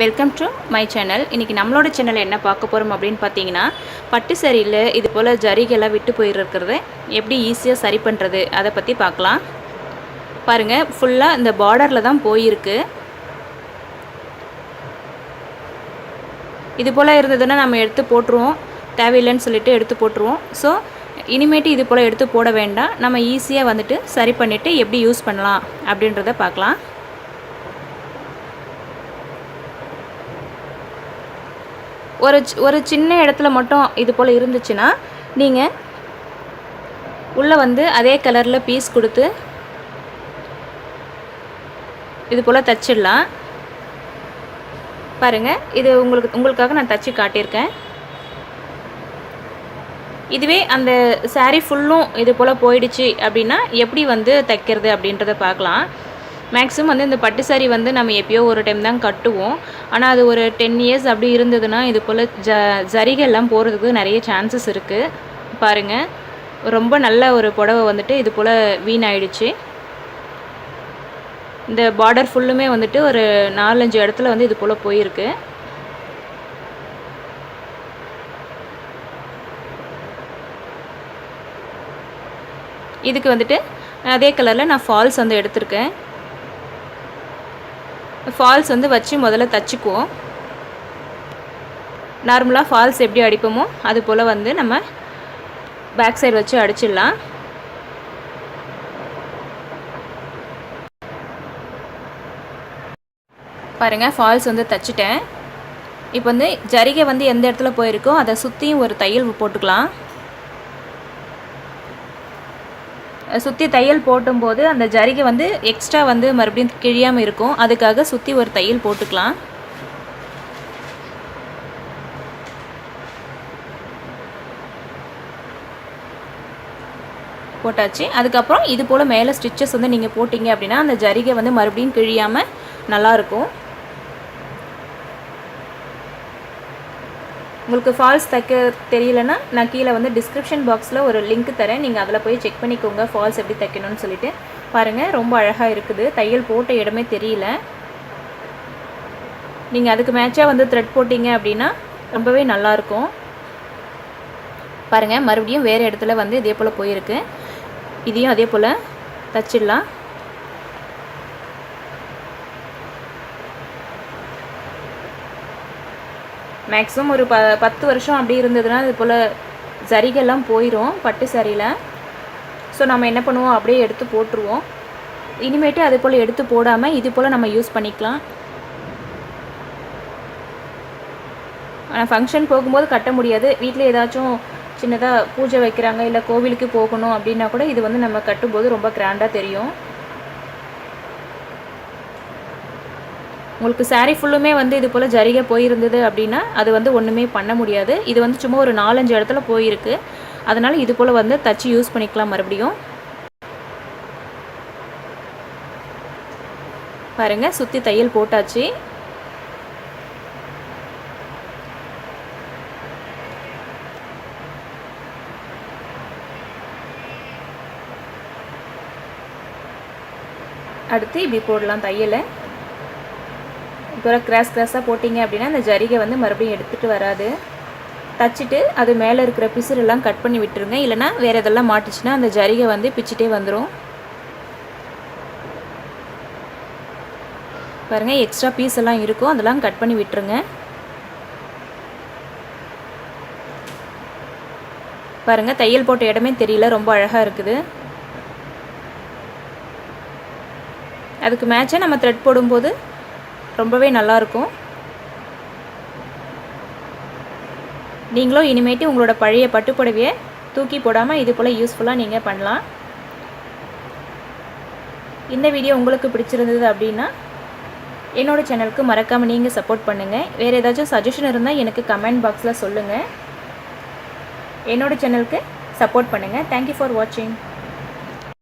Welcome to my channel இன்றைக்கி நம்மளோட channel என்ன பார்க்க போகிறோம் அப்படின்னு பார்த்தீங்கன்னா பட்டு சரியில் இது போல் ஜரிகெல்லாம் விட்டு போயிருக்கிறது எப்படி ஈஸியாக சரி பண்ணுறது அதை பற்றி பார்க்கலாம். பாருங்கள் ஃபுல்லாக இந்த பார்டரில் தான் போயிருக்கு. இது போல் இருந்ததுன்னா நம்ம எடுத்து போட்டுருவோம். தேவையில்லைன்னு சொல்லிட்டு எடுத்து போட்டுருவோம். ஸோ இனிமேட்டு இது போல் எடுத்து போட வேண்டாம். நம்ம ஈஸியாக வந்துட்டு சரி பண்ணிவிட்டு எப்படி யூஸ் பண்ணலாம் அப்படின்றத பார்க்கலாம். ஒரு ஒரு சின்ன இடத்துல மட்டும் இது போல் இருந்துச்சுன்னா நீங்கள் உள்ளே வந்து அதே கலரில் பீஸ் கொடுத்து இது போல் தச்சிடலாம். பாருங்கள் இது உங்களுக்கு உங்களுக்காக நான் தச்சு காட்டியிருக்கேன். இதுவே அந்த சாரீ ஃபுல்லும் இது போல் போயிடுச்சு அப்படின்னா எப்படி வந்து தைக்கிறது அப்படின்றத பார்க்கலாம். மேக்ஸிமம் வந்து இந்த பட்டு saree வந்து நம்ம எப்பயோ ஒரு டைம் தான் கட்டுவோம். ஆனால் அது ஒரு டென் இயர்ஸ் அப்படி இருந்ததுன்னா இது போல் ஜ ஜரிகெல்லாம் போகிறதுக்கு நிறைய சான்சஸ் இருக்குது பாருங்கள் ரொம்ப நல்ல ஒரு புடவை வந்துட்டு இது போல் வீணாயிடுச்சு. இந்த பார்டர் ஃபுல்லுமே வந்துட்டு ஒரு நாலஞ்சு இடத்துல வந்து இது போல் போயிருக்கு. இதுக்கு வந்துட்டு அதே கலரில் நான் ஃபால்ஸ் வந்து எடுத்திருக்கேன். ஃபால்ஸ் வந்து வச்சு முதல்ல தச்சுக்குவோம். நார்மலாக ஃபால்ஸ் எப்படி அடிப்போமோ அது போல் வந்து நம்ம பேக் சைடு வச்சு அடிச்சிடலாம். பாருங்கள் ஃபால்ஸ் வந்து தச்சுட்டேன். இப்போ வந்து ஜரிகை வந்து எந்த இடத்துல போயிருக்கோ அதை சுற்றியும் ஒரு தையல் போட்டுக்கலாம். சுற்றி தையல் போட்டும்போது அந்த ஜரிகை வந்து எக்ஸ்ட்ரா வந்து மறுபடியும் கிழியாமல் இருக்கும். அதுக்காக சுற்றி ஒரு தையல் போட்டுக்கலாம். போட்டாச்சு. அதுக்கப்புறம் இது போல் மேலே ஸ்டிச்சஸ் வந்து நீங்கள் போட்டிங்க அப்படின்னா அந்த ஜரிகை வந்து மறுபடியும் கிழியாமல் நல்லாயிருக்கும் உங்களுக்கு ஃபால்ஸ் தைக்க தெரியலனா நான் கீழே வந்து டிஸ்கிரிப்ஷன் பாக்ஸில் ஒரு லிங்க் தரேன். நீங்கள் அதில் போய் செக் பண்ணிக்கோங்க ஃபால்ஸ் எப்படி தைக்கணும்னு சொல்லிட்டு. பாருங்கள் ரொம்ப அழகாக இருக்குது. தையல் போட்ட இடமே தெரியல. நீங்கள் அதுக்கு மேட்சாக வந்து த்ரெட் போட்டிங்க அப்படின்னா ரொம்பவே நல்லாயிருக்கும் பாருங்கள் மறுபடியும் வேறு இடத்துல வந்து இதே போல் போயிருக்கு. இதையும் அதே போல் தச்சிடலாம். மேக்ஸிமம் ஒரு ப பத்து வருஷம் அப்படி இருந்ததுன்னா இது போல் ஜரிகெல்லாம் போயிடும் பட்டு சரியில். ஸோ நம்ம என்ன பண்ணுவோம்? அப்படியே எடுத்து போட்டுருவோம். இனிமேட்டு அது போல் எடுத்து போடாமல் இது போல் நம்ம யூஸ் பண்ணிக்கலாம். ஆனால் ஃபங்க்ஷன் போகும்போது கட்ட முடியாது. வீட்டில் ஏதாச்சும் சின்னதாக பூஜை வைக்கிறாங்க இல்லை கோவிலுக்கு போகணும் அப்படின்னா கூட இது வந்து நம்ம கட்டும்போது ரொம்ப கிராண்டாக தெரியும். உங்களுக்கு சாரீ ஃபுல்லுமே வந்து இது போல் ஜரிகை போயிருந்தது அப்படின்னா அது வந்து ஒன்றுமே பண்ண முடியாது. இது வந்து சும்மா ஒரு நாலஞ்சு இடத்துல போயிருக்கு. அதனால் இது போல் வந்து தச்சு யூஸ் பண்ணிக்கலாம் மறுபடியும். பாருங்கள் சுற்றி தையல் போட்டாச்சு. அடுத்து இப்படி போடலாம் தையலை. இப்போ கிராஸ் கிராஸாக போட்டிங்க அப்படின்னா அந்த ஜரிகை வந்து மறுபடியும் எடுத்துகிட்டு வராது. தச்சுட்டு அது மேலே இருக்கிற பிசுறெல்லாம் கட் பண்ணி விட்டுருங்க. இல்லைனா வேறு எதெல்லாம் மாட்டுச்சுன்னா அந்த ஜரிகை வந்து பிச்சுட்டே வந்துடும் பாருங்கள் எக்ஸ்ட்ரா பீஸ் எல்லாம் இருக்கும். அதெல்லாம் கட் பண்ணி விட்டுருங்க. பாருங்கள் தையல் போட்ட இடமே தெரியல. ரொம்ப அழகாக இருக்குது. அதுக்கு மேட்சாக நம்ம த்ரெட் போடும்போது ரொம்பவே நல்லாயிருக்கும் நீங்களும் இனிமேட்டு உங்களோட பழைய பட்டுப்புடவையை தூக்கி போடாமல் இது போல் யூஸ்ஃபுல்லாக நீங்கள் பண்ணலாம். இந்த வீடியோ உங்களுக்கு பிடிச்சிருந்தது அப்படின்னா என்னோடய சேனலுக்கு மறக்காமல் நீங்கள் சப்போர்ட் பண்ணுங்கள் வேறு ஏதாச்சும் சஜஷன் இருந்தால் எனக்கு கமெண்ட் பாக்ஸில் சொல்லுங்கள் என்னோடய சேனலுக்கு சப்போர்ட் பண்ணுங்கள் தேங்க்யூ ஃபார் வாட்சிங்